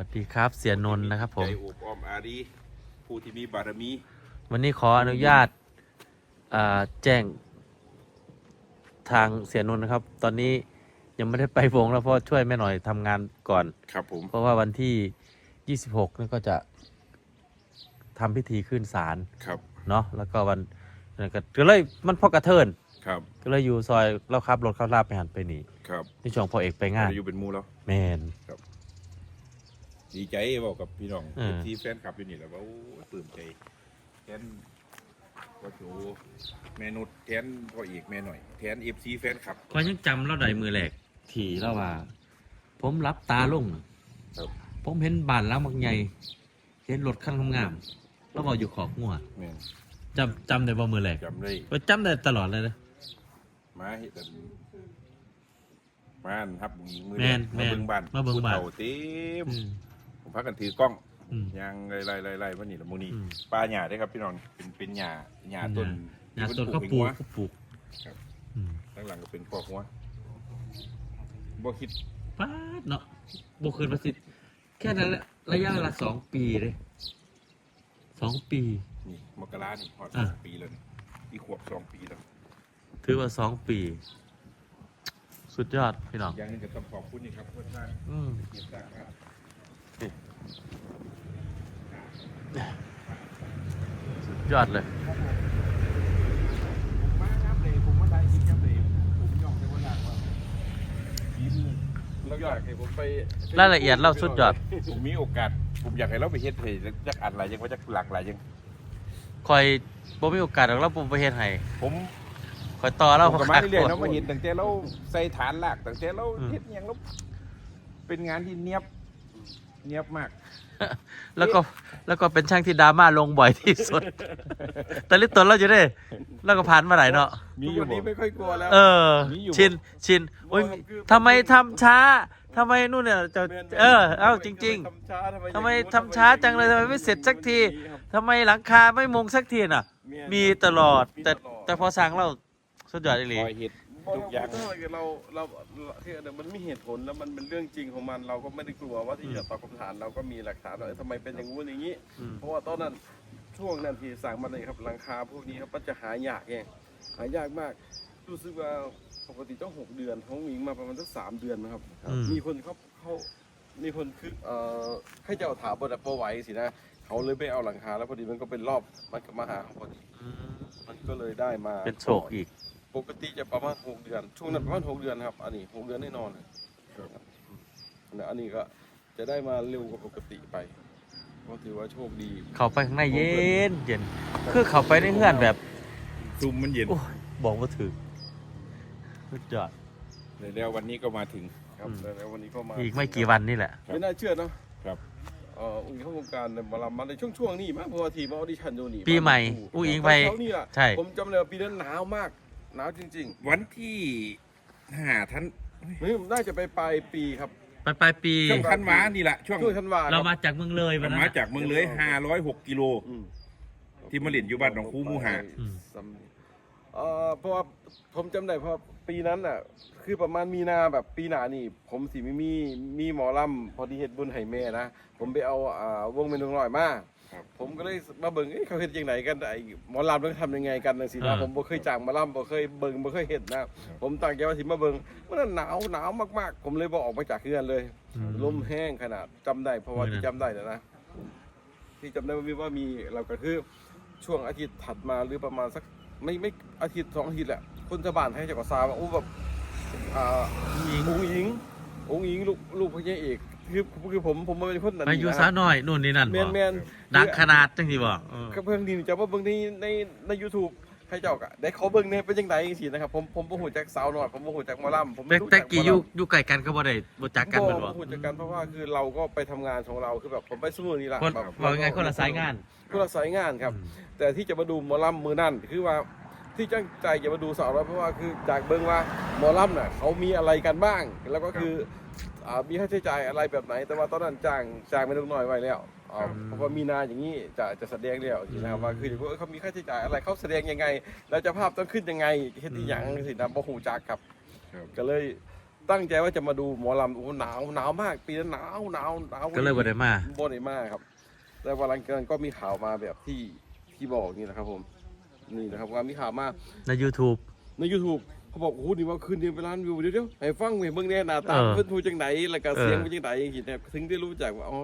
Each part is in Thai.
วัสดีครับเสียนนท์นะครับผมใจโอบอ้อมอารีผู้ที่มีบารมี วันนี้ขออนุญาตอ่าแจ้งทางเสียนนท์นะครับ ตอนนี้ยังไม่ได้ไปวงแล้วเพราะช่วยแม่หน่อยทำงานก่อนครับผมเพราะว่าวันที่ 26นี่ก็จะทำพิธีขึ้นศาลครับเนาะแล้วก็วันนั้นก็ก็เลยมันพอกระเทินครับก็เลยอยู่ซอยเราขับรถเข้าลาบไปหันไปนี่ครับที่ช่วงพอเอกไปงานอยู่เป็นหมูแล้วแมน ดีใจบอกกับพี่น้องอืม ที่แฟนคลับอยู่นี่แหละว่าโอ้ยปลื้มใจแทนว่าโจแม่นุชแทนพ่อเอกแม่หน่อยแทนเอฟซีแฟนคลับ ก็ยังจำเราได้มือแหลกถี่แล้วว่า ผมรับตาลงครับ ผมเห็นบ้านหล้างบางใหญ่เห็นรถคันงามๆแล้วก็อยู่ขอบงัวแม่นจำจำได้บ่มือแหลกจำได้ก็จำได้ตลอดเลยนะ มาเห็นบ้านครับหญิงมือแม่นมาเบิ่งบ้านมาเบิ่งบ้าน ผู้ฒ่เต็มอืมผม พักกันถือกล้องอืม ยางไล่ไล่ไล่ไล่วันนี้ละมูนี่อืม ปลาหญ้าได้ครับพี่น้องเป็นเป็นหญ้าหญ้าต้นยาที่ต้นเพิ่ก็นปลูกให้ก็ปลูกครับอืมหัวข้างหลังก็เป็นคอกหัวบ่คิดป้าดเนาะบุคืนประสิทธิ์แค่นั้นแหละระยะเวลาสองปีเลยสองปี นี่มกรานี่ฮอดอะสองปีแล้วนี่อีขวบสองปีแล้วถือว่าสองปี สุดยอดพี่น้องอย่างหนึงก็ต้องขอบคุณนี่ครับเพื่อนบ้านอืม เก็บตังค์ครับสุดยอดเลยมาครับเลยผมว่าได้คิดครับเล ยผมยอมไปว่าได้ว่าฝีมือแล้วอยากให้ผมไปรายละเอียดเล่าสุดยอด ผมมีโอกาส ผมอยากให้เราไปเฮ็ดให้จักอันหลายยังว่าจักหลากหลายยังคอยบ่มีโอกาสหรอกเราผมไปเฮ็ดให้ผมคอยต่อเราผมก็มาคักเรื่อยๆโพเนาะดมาเห็นตั้งแต่เราใส่ฐานหลักตั้งแต่เราอืมเฮ็ดอหย่างเราเป็นงานที่เนียบ เนียบมาก แล้วก็แล้วก็เป็นช่างที่ดราม่าลงบ่อยที่สุด แต่ลิตตัวเราอยู่ได้แล้วก็ผ่านมาหลายเนาะ มีทุกอยู่วันบ่นี้ไม่ค่อยกลัวแล้ว เออมีอยู่ชินชินโอ้ยคือทำไมทำช้าทำไมนู่นเนี่ยจะเออ เอ้าจริงๆช้าๆทำไมทำช้าจังเลยทำไมไม่เสร็จสักทีทำไมหลังคาไม่มุงสักทีน่ะ มีตลอด แต่แต่พอสั่งเราสุดยอดอีหลีคอยเฮ็ ดทุทุกกออย่างถ้าเราเราเราคือเดี๋ยวมันมีเหตุผลแล้วมันเป็นเรื่องจริงของมันเราก็ไม่ได้กลัวว่าที่จะตอบคำถามเราก็มีหลักฐานว่าเอ้ยทำไมเป็นอย่างงู้นอย่างนี้ อืม เพราะว่าตอนนั้นช่วงนั้นที่สั่งมาเลยครับหลังคาพวกนี้ครับมันจะหายากเองหายากมากรู้สึกว่าปกติต้องหกเดือนท้องหญิงมาประมาณสักสามเดือนนะครับ อืม มีคนเขาเขามีคนคือเอ่อให้เจ้าถามบนดับเบิลไว้สินะเขาเลยไม่เอาหลังคาแล้วพอดีมันก็เป็นรอบมันก็มาหาเขาพอดีอืมมันก็เลยได้มาเป็นโศกอีก ปกติจะประมาณหกเดือน ช่วงนั้นประมาณหกเดือนครับ อันนี้หกเดือนแน่นอนนะอันนี้ก็จะได้มาเร็วกว่าปกติไปก็ถือว่าโชคดี เข้าไปข้างในเย็นเย็นคือเข้าไปในเฮือนแบบซุ่มมันเย็นโอ้ยบอกว่าถึงสุดยอดแล้ววันนี้ก็มาถึงครับอืมแล้ววันนี้ก็มาอีกไม่กี่วันนี่แหละครับไม่น่าเชื่อเนาะครับเอ่ออุ้งอิงเข้าวงการในมาลำมาในช่วงช่วงๆนี้มั้งเพราะว่าทีมออดิชั่นดูนี่ปีใหม่อุ้งอิงไปเขานี่แหละใช่ผมจำเลยว่าปีนั้นหนาวมาก หนาวจริงวันที่ห้าท่านๆนี่น่าจะไปปลายปีครับ ปลายปลายปีช่วงธันวานี่แหละช่วงช่วงธันวาคเราบมาจากเมืองเลยวันนั้นมาอะจากเมืองเลยห้าร้อยหกกิโล อืมที่มาเล่นอยู่บ้านหนองคูหมู่ห้า อืม สำเอ่อเพราะว่าผมจำได้เพราะปีนั้นน่ะ คือประมาณมีนาแบบปีหนานี่ ผมสิมีมีมีหมอลำพอดีเฮ็ดบุญให้แม่นะ ผมไปเอาอ่าวงเมนูหน่อยมา ครับผมก็เลยมาเบิ่งเอ้ยเขาเฮ็ดยังไงกันไอ้หมอลำต้องทำยังไงกันจังซี่นะอ่าผมบ่เคยจ้างหมาลำบ่เคยเบิ่งบ่เคยเฮ็ดนะผมตั้งใจว่าสิมาเบิ่งมันนะหนาวหนาวมากๆ ผมเลยบ่ออกมาจากเรือนเลยอืมลมแห้งขนาดจำได้เพราะว่ามื้อนั้น ที่จำได้นะนะที่จำได้ว่ามีว่ามีเราก็คือช่วงอาทิตย์ถัดมาหรือประมาณสักไม่ไม่อาทิตย์สองอาทิตย์แหละคนสะบานให้จากกซาว่าโอ้แบบอ่าองค์หญิงองค์หญิงลูกลูกพระเอก คือคือผมผมเป็นคนนั้นไปอยู่สาวน้อยนู่นนี่นั่นแมบนอกแมนดังขนาดจังที่บอกเออก็เพิ่งดีจะว่าเบิ่งในในในยูทูบให้เจ้ากะได้เขาเบิ่งเนี่ยเป็นยังไงสินะครับผมผมบ่ฮู้จักสาวน้อยผมบ่ฮู้จักหมอลำผมแต่ไม่รู้แต่จักหมกี่ออยู่ลำอยู่ไกลกันก็บ่ได้บ่จักกันเหมือนบ่พูดจากกันเพราะว่าคือเราก็ไปทำงานของเราคือแบบผมไปสมุนนี่แหละคนแบบบอกยังไงคนละสายงานคนละสายงานครับ แต่ที่จะมาดูหมอลำมือนั่นคือว่าที่ตั้งใจจะมาดูสาวน้อยเพราะว่าคือจากเบิ่งว่าหมอลำน่ะเขามีอะไรกันบ้างแล้วก็คืออ่า มีค่าใช้จ่ายอะไรแบบไหน แต่ว่าตอนนั้นจ้างจ้างไปลูกน้อยไว้แล้วอ่าเพราะว่ามีนาอย่างนี้จะจะแสดงแล้วทีนะครับว่าคือว่าเอ้ยเขามีค่าใช้จ่ายอะไรเขาแสดงยังไง แล้วเจะภาพต้องขึ้นยังไงเฮ็ดที่อย่างสินะบ่ฮู้จักครับ ครับ ก็เลยตั้งใจว่าจะมาดูหมอลำโอ้โหหนาวหนาวมาก ปีนั้นหนาวหนาวหนาว ก็เลยบ่ได้มาบ่ได้มาครับ แต่วันหลังจากนั้นก็มีข่าวมาแบบที่ที่บอกนี่นะครับผม นี่นะครับว่ามีข่าวมาใน YouTube ใน YouTube เขาบอกโอ้โหนี่ว่าคืนเดียวไปล้านวิวเดี๋ยวเดี๋ยวให้ฟังเว้ยเบิ่งแน่หน้าตาเออเพิ่นพูดจังไหนแล้วก็เออเสียงเป็นจังไหนอย่างงี้เนี่ยถึงได้รู้จักว่าอ๋อ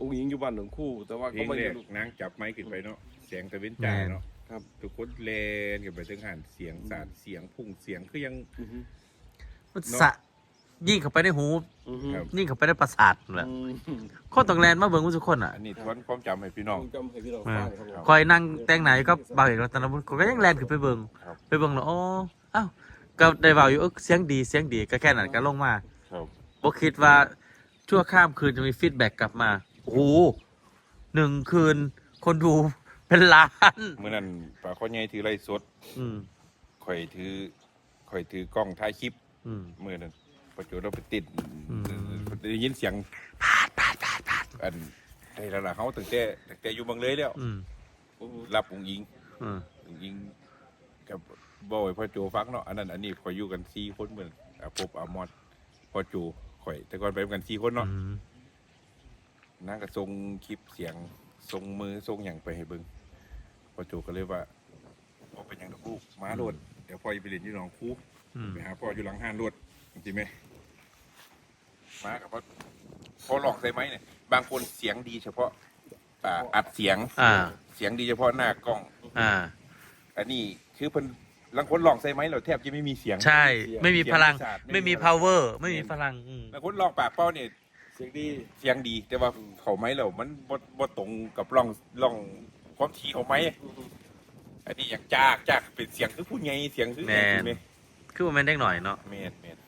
องค์หญิงอยู่บ้านหนองคู่ แต่ว่าเพลก็งไม่แรได้กรู้นางจับไม้ขึ้นไปเนาะเสียงตะเวนจ่ายเนาะครับทุกคนเลนกันไปถึงหันเสียงสาดเสียงพุ่งเสียงคือยังอือฮึมันเนอะสะยิ่งเข้าไปในหูอือฮึครับยิ่งเข้าไปในประสาทนั่นแหละอืมคนต้องแลนมาเบิ่งทุกคนอะอันนี้ทวนความจำให้พี่น้องจำให้พี่เราฟังครับผมคอยนั่งแต่งไหนก็บ่าวเอกรัตนบุญก็ยังแลนขึ้นไปเบิ่งครับไปเบิ่งแล้วอ๋อ อ้าวก็ได้เว้าอยู่เออเสียงดีเสียงดีก็แค่นั้นก็ลงมาครับ บ่คิดว่าชั่วข้ามคืนจะมีฟีดแบ็กกลับมาโอ้โหหนึ่งคืน คนดูเป็นล้านเมื่อนั้นป่าข้อใหญ่ถือไรสดอืมข่อยถือข่อยถือกล้องถ่ายคลิปอืม เมื่อนั้นประจุเราไปติดอืม ได้ยินเสียงอันได้แล้วล่ะเขาตั้งแต่ตั้งแต่อยู่เบางเลยแล้วอืมรับองยิงอืม องยิงกับ บ่อยพ่อโจฟังเนาะอันนั้นอันนี้ข่อยอยู่กันสี่คนเหมือนอาปบอามอดพ่อโจข่อย แต่ก่อนไปกันสี่คนเนาะอืมนางก็ส่งคลิปเสียงส่งมือส่งอย่างไปให้เบิ่งพ่อโจก็เลยว่าบ่เป็นหยังดอกลูกมาโลดเดี๋ยวพ่อจะไปเรียนอยู่หนองคูอืมไปหาพ่ออยู่หลังห้านรวดจริงไหมมากับพ่อพอหลอกใส่ไหมเนี่ยบางคนเสียงดีเฉพาะอ่าอัดเสียงอ่าเสียงดีเฉพาะหน้ากล้อง อ่า อันนี้คือเพิ่น บางคนหลอกใส่ไหมเราแทบจะไม่มีเสียงใช่ ไม่มีพลัง เสียงประสาทไม่ไม่มีมีพลัง power ไม่มีพลังอืมบางคนหลอกปากเป้าเนี่ยเสียงดีเสียงดี แต่ว่าเขาไหมเรามันบ่บ่ตรงกับร่องร่องความถี่เขาไหมอันนี้อย่างจากจากเป็นเสียงคือผู้ใหญ่เสียงคือแม่นไหมคือว่าแมันเด็กหน่อยเนาะแม่นแม่น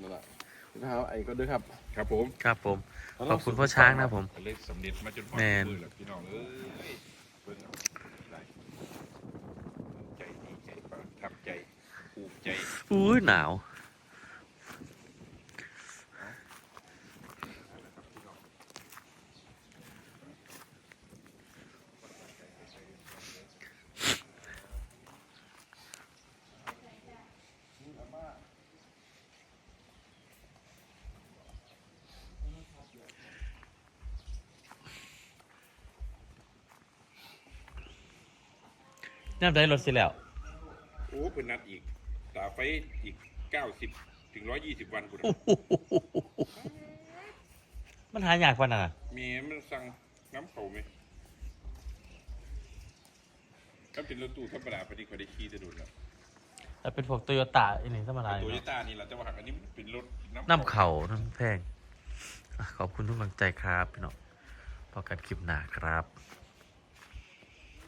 นั่นแหละนะครับไอ้ก็ด้วยครับ ครับผม ครับผม ขอบคุณพ่อช้างนะครับผมเลยสำเร็จมาจนพอแม่น มือแล้วพี่น้องเอ้ยเบิ่งเอาหลายใจดีใจประทับใจภูมิใจ อุ้ยหนาวน้ำได้รถสิแล้ว โอ้เพิ่นนัดอีก ตาไฟอีก90ถึง120วันพุ่นมันหายากกว่าน่ะมีมันสั่งน้ำเขาไหมถ้าเป็นรถตู้ธรรมดาปนี้เขาได้ขี่จะโดนแล้วแต่เป็นพวกโตโยต้าอันนี้ธรรมดาอโตยู่โยเนาะต้านี่แหละแต่ว่าอันนี้มันเป็นรถน้ำเข่าน้ำแพงอะขอบคุณทุกกำลังใจครับพี่น้องพอกันคลิปหน้าครับ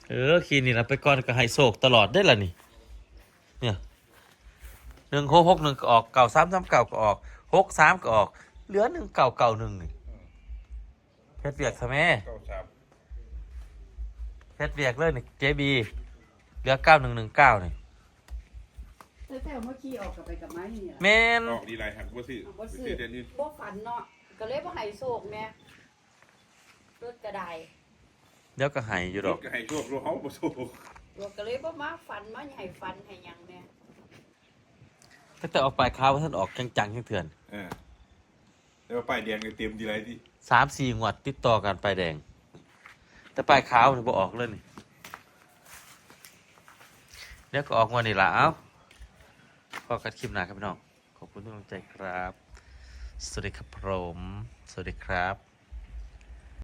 เออคีนี่เราไปก่อนกับไฮโซกตลอดได้ละนี่เนี่ย หนึ่งหกหกหนึ่งก็ออกเก่าสามสามเก่าก็ออกหกสามก็ออก เหลือหนึ่งเก่าเก่าหนึ่งนี่เพชรเบียกใช่ไหมเก้าสามเพชรเบียกเลยนี่เจบีเหลือเก้าหนึ่งหนึ่งเก้านี่แต่แต่เมื่อกี้ออกกับไปกับไม้นี่แหละแมนออกดีไรหักว่าซื้อบ่ไปซื้อซื้อเดือนอื่นบ่ฝันเนาะก็เลยบ่ให้โศกแม่รถกระไดเดี๋ยวก็หายอยู่ดอก ก็ให้โชครู้เขาบ่โชค รถก็เลยบ่มาฝันมาให้ฝันให้หยังแม่ ตั้งแต่ออกไปค้าวท่านออกจังจังๆเถื่อนเออแต่ว่าป้ายแดงเนี่ยเต็มดีไรที่สามสี่งวดติดต่อกันไปายแดง แต่ปลายขาวเนี่ยบอออกเลยนี่เดี๋ยวก็ออกงวันนี้ละเอ้าพอกันคลิปหน้าครับพี่น้องขอบคุณทุกกำลังใจครับ สวัสดีครับผม สวัสดีครับ